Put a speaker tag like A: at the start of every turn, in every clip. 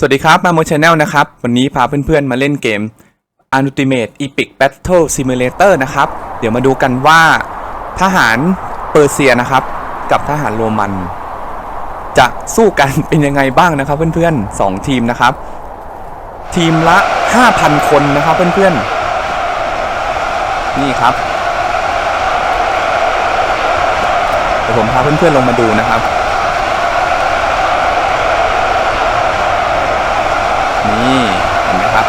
A: สวัสดีครับ มาโมชแนลนะครับ วันนี้พาเพื่อนๆมาเล่นเกม Ultimate Epic Battle Simulator นะครับ เดี๋ยวมาดูกันว่าทหารเปอร์เซียนะครับ กับทหารโรมัน จะสู้กันเป็นยังไงบ้างนะครับ เพื่อนๆ 2 ทีมนะครับ ทีมละ 5,000 คนนะครับเพื่อนๆ นี่ครับเดี๋ยวผมพาเพื่อนๆลงมาดูนะครับ นี่เห็นไหมครับ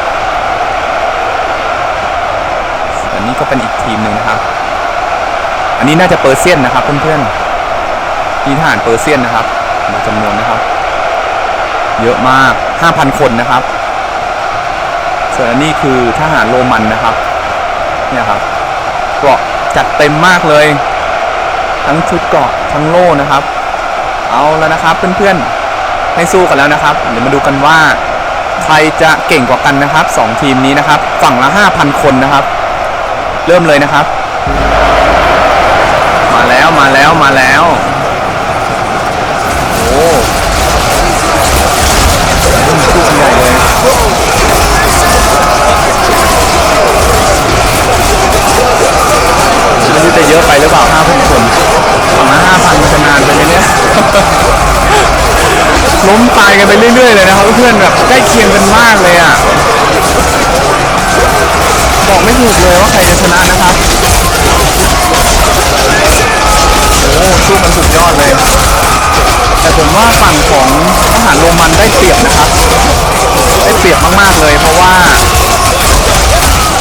A: อันนี้ก็เป็นอีกทีมหนึ่งนะครับ อันนี้น่าจะเปอร์เซียนนะครับเพื่อนๆนี่ทหารเปอร์เซียนนะครับดูจำนวนนะครับ เยอะมาก5,000 คนนะครับส่วนอันนี้คือทหารโรมันนะครับ เนี่ยครับเกราะจัดเต็มมากเลย ทั้งชุดเกราะทั้งโล่นะครับ เอาแล้วนะครับเพื่อนๆให้สู้กันแล้วนะครับ เดี๋ยวมาดูกันว่า ใครจะเก่งกว่ากันนะครับสองทีมนี้นะครับ ฝั่งละ 5,000 คนนะครับ เริ่มเลยนะครับ มาแล้วมาแล้วมาแล้วโอ้สู้กันใหญ่เลยไม่รู้จะเยอะไปหรือเปล่าายกันไปเรื่อยๆเลยนะครับเพื่อนแบบใกล้เคียงกันมากเลยอะบอกไม่ถูกเลยว่าใครจะชนะนะครับโอ้สู้กันสุดยอดเลย แต่ผมว่าฝั่งของทหารโรมันได้เปรียบนะครับ ได้เปรียบมากๆเลย เพราะว่า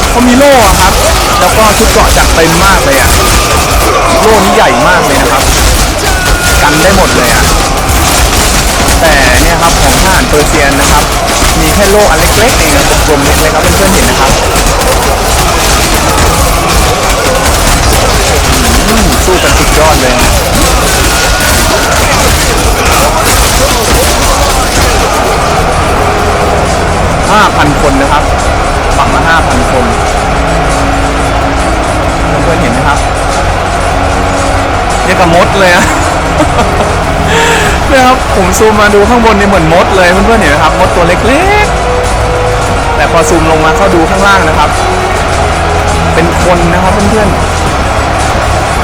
A: เขามีโล่อะครับ แล้วก็ชุดเกราะจัดเต็มมากเลยอะโล่นี้ใหญ่มากเลยนะครับ กันได้หมดเลยอะ แต่เนี่ยครับของทหารเปอร์เซียนนะครับ มีแค่โล่อันเล็กๆเองนะครับกลมๆเล็กๆครับเพื่อนๆเห็นนะครับอืมสู้กันสุดยอดเลยห้าพันคนนะครับฝั่งละห้าพันคนเพื่อนๆเห็นไหมครับเนี่ยกับมดเลยอะ เนี่ยครับ ผมซูมมาดูข้างบนเนี่ยเหมือนมดเลยเพื่อนๆเห็นไหมครับมดตัวเล็กๆ แต่พอซูมลงมาเข้าดูข้างล่างนะครับ เป็นคนนะครับเพื่อน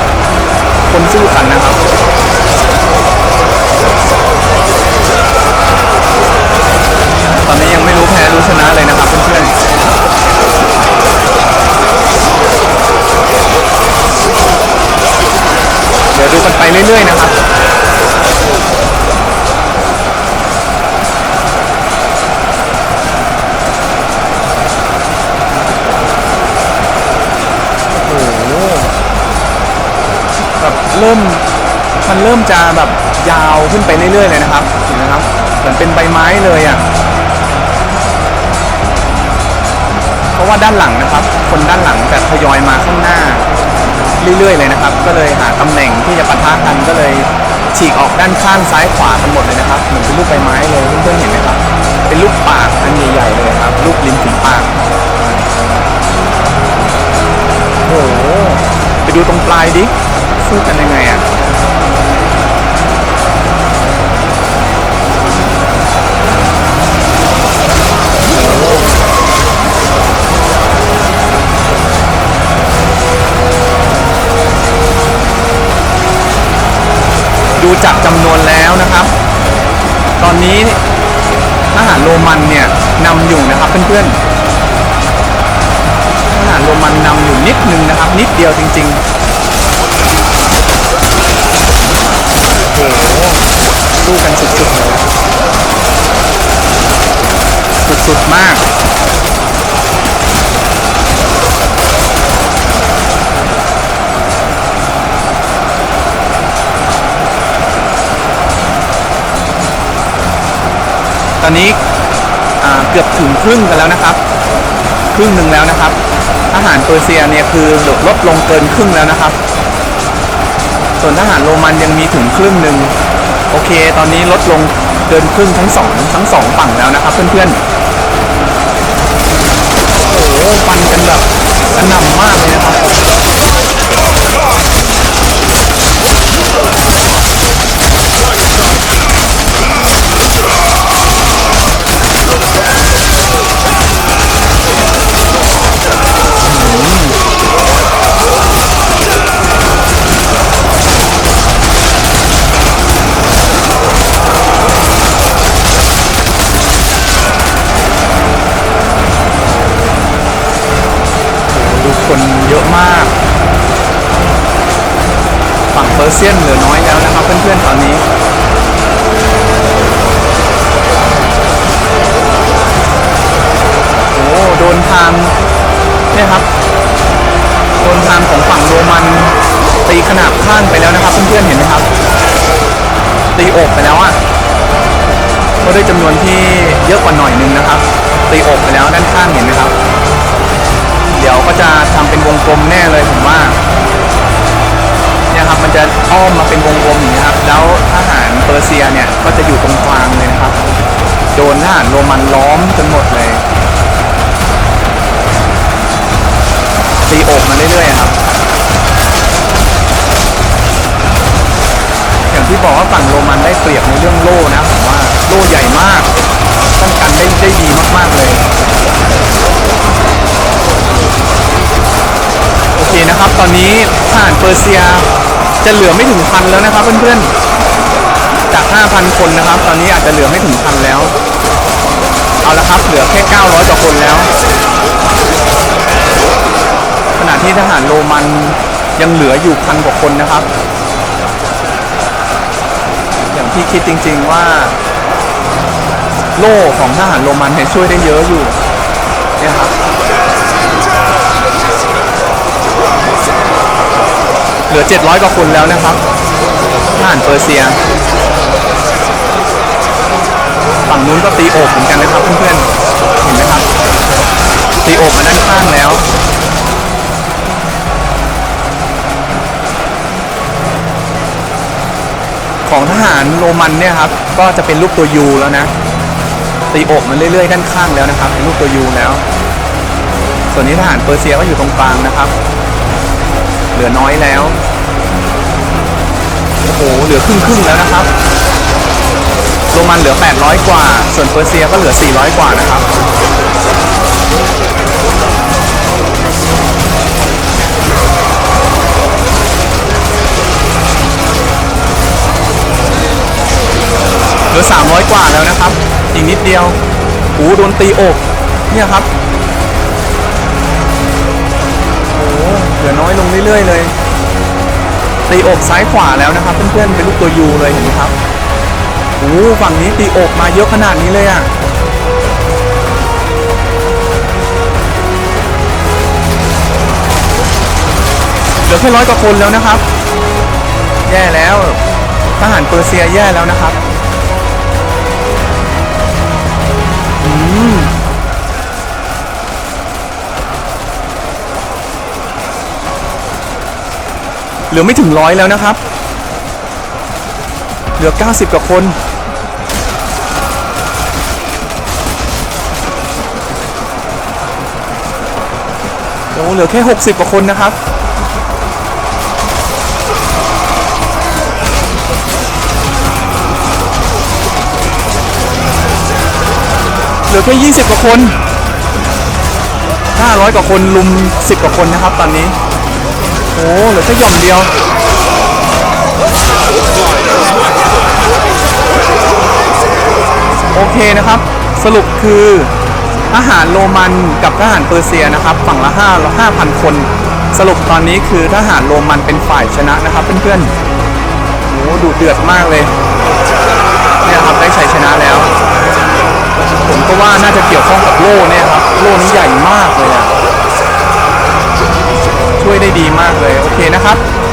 A: ๆ คนสู้กันนะครับตอนนี้ยังไม่รู้แพ้รู้ชนะเลยนะครับเพื่อนๆ เดี๋ยวดูกันไปเรื่อยๆนะครับ เริ่มมันเริ่มจะแบบยาวขึ้นไปเรื่อยๆเลยนะครับเห็นไหมครับเหมือนเป็นใบไม้เลยอะ่ะเพราะว่าด้านหลังนะครับ คนด้านหลังจะทยอยมาข้างหน้า เรื่อยๆเลยนะครับ ก็เลยหาตำแหน่งที่จะปะทะกันก็เลยฉีกออกด้านข้างซ้ายขวากันหมดเลยนะครับเหมือนเป็นลูกใบไม้เลยเพื่อนๆเห็นไหมครับ เป็นลูกปากอันใหญ่ๆเลยครับลูกลิ้นถึงปากโอ้โหไปดูตรงปลายดิ พื่อนๆทหารโรมันนำอยู่นิดนึงนะครับ นิดเดียวจริงๆโอ้โหสู้กันสุดๆเลยสุดๆมากตอนนี้ เกือบถึงครึ่งกันแล้วนะครับ ครึ่งหนึ่งแล้วนะครับ ทหารเปอร์เซียเนี่ยคือลดลงเกินครึ่งแล้วนะครับ ส่วนทหารโรมันยังมีถึงครึ่งหนึ่งโอเค ตอนนี้ลดลงเกินครึ่งทั้งสองทั้งสองฝั่งแล้วนะครับ เพื่อนๆ โอ้โหฟันกันแบบกระหน่ำมากเลยนะครับ อร์เซียนเหลือน้อยแล้วนะครับเพื่อนๆตอนนี้โอ้โดนทางเนี่ยครับโดนทางของฝั่งโรมันตีขนาบข้างไปแล้วนะครับ เพื่อนๆเห็นไหมครับ ตีอกไปแล้วอะก็ด้วยจำนวนที่เยอะกว่าหน่อยนึงนะครับ ตีอกไปแล้วด้านข้างเห็นไหมครับ เดี๋ยวก็จะทำเป็นวงกลมแน่เลยผมว่า อ้อมมาเป็นวงกลมอย่างนี้ครับ แล้วทหารเปอร์เซียเนี่ยก็จะอยู่ตรงกลางเลยนะครับ โดนทหารโรมันล้อมจนหมดเลย ตีอกมาเรื่อยๆครับ อย่างที่บอกว่าฝั่งโรมันได้เปรียบในเรื่องโล่นะผมว่าโล่ใหญ่มากป้องกันได้ได้ดีมากๆเลยโอเคนะครับ ตอนนี้ทหารเปอร์เซีย จะเหลือไม่ถึงพันแล้วนะครับ เพื่อนๆ จาก 5,000 คนนะครับ ตอนนี้อาจจะเหลือไม่ถึงพันแล้ว เอาละครับ เหลือแค่ 900กว่าคนแล้ว ขณะที่ทหารโรมันยังเหลืออยู่พันกว่าคนนะครับ อย่างที่คิดจริง ๆว่า โล่ของทหารโรมันเนี่ยช่วยได้เยอะอยู่ ลือ 700 กว่าคนแล้วนะครับทหารเปอร์เซีย ฝั่งนู้นก็ตีโอบเหมือนกันนะครับเพื่อนๆ เห็นไหมครับ ตีโอบมาด้านข้างแล้วของทหารโรมันเนี่ยครับ ก็จะเป็นรูปตัวยูแล้วนะ ตีอกมันเรื่อยๆด้านข้างแล้วนะครับ เป็นรูปตัวยูแล้ว ส่วนนี้ทหารเปอร์เซียก็อยู่ตรงกลางนะครับ เหลือน้อยแล้ว โอ้โห เหลือครึ่งครึ่งแล้วนะครับ โรมันเหลือ 800 กว่า ส่วนเปอร์เซียก็เหลือ 400 กว่านะครับ เหลือ 300 กว่าแล้วนะครับ อีกนิดเดียวโอ้โดนตีอก เนี่ยครับ ลือน้อยลงเรื่อยๆเลยตีอกซ้ายขวาแล้วนะครับ เพื่อนๆเป็นลูกตัวยูเลยเห็นไหมครับโอ้ฝั่งนี้ตีอกมาเยอะขนาดนี้เลยอะ่ะเหลือแค่ร้อยกว่าคนแล้วนะครับ แย่แล้วทหารเปอร์เซียแย่แล้วนะครับ เหลือไม่ถึงร้อยแล้วนะครับ เหลือ 90 กว่าคน โอ้เหลือแค่ 60 กว่าคนนะครับเหลือแค่ 20 กว่าคน 500 กว่าคนลุม 10 กว่าคนนะครับ ตอนนี้ โอ้เหลือแค่หย่อมเดียวโอเคนะครับ สรุปคือทหารโรมันกับทหารเปอร์เซียนะครับ ฝั่งละ5 5,000 คน สรุปตอนนี้คือทหารโรมันเป็นฝ่ายชนะนะครับเพื่อนๆโอ้ดูเดือดมากเลยเนี่ยครับได้ชัยชนะแล้ว ผมก็ว่าน่าจะเกี่ยวข้องกับโล่เนี่ยครับ โล่นี้ใหญ่มากเลยอะ ช่วยได้ดีมากเลย โอเคนะครับ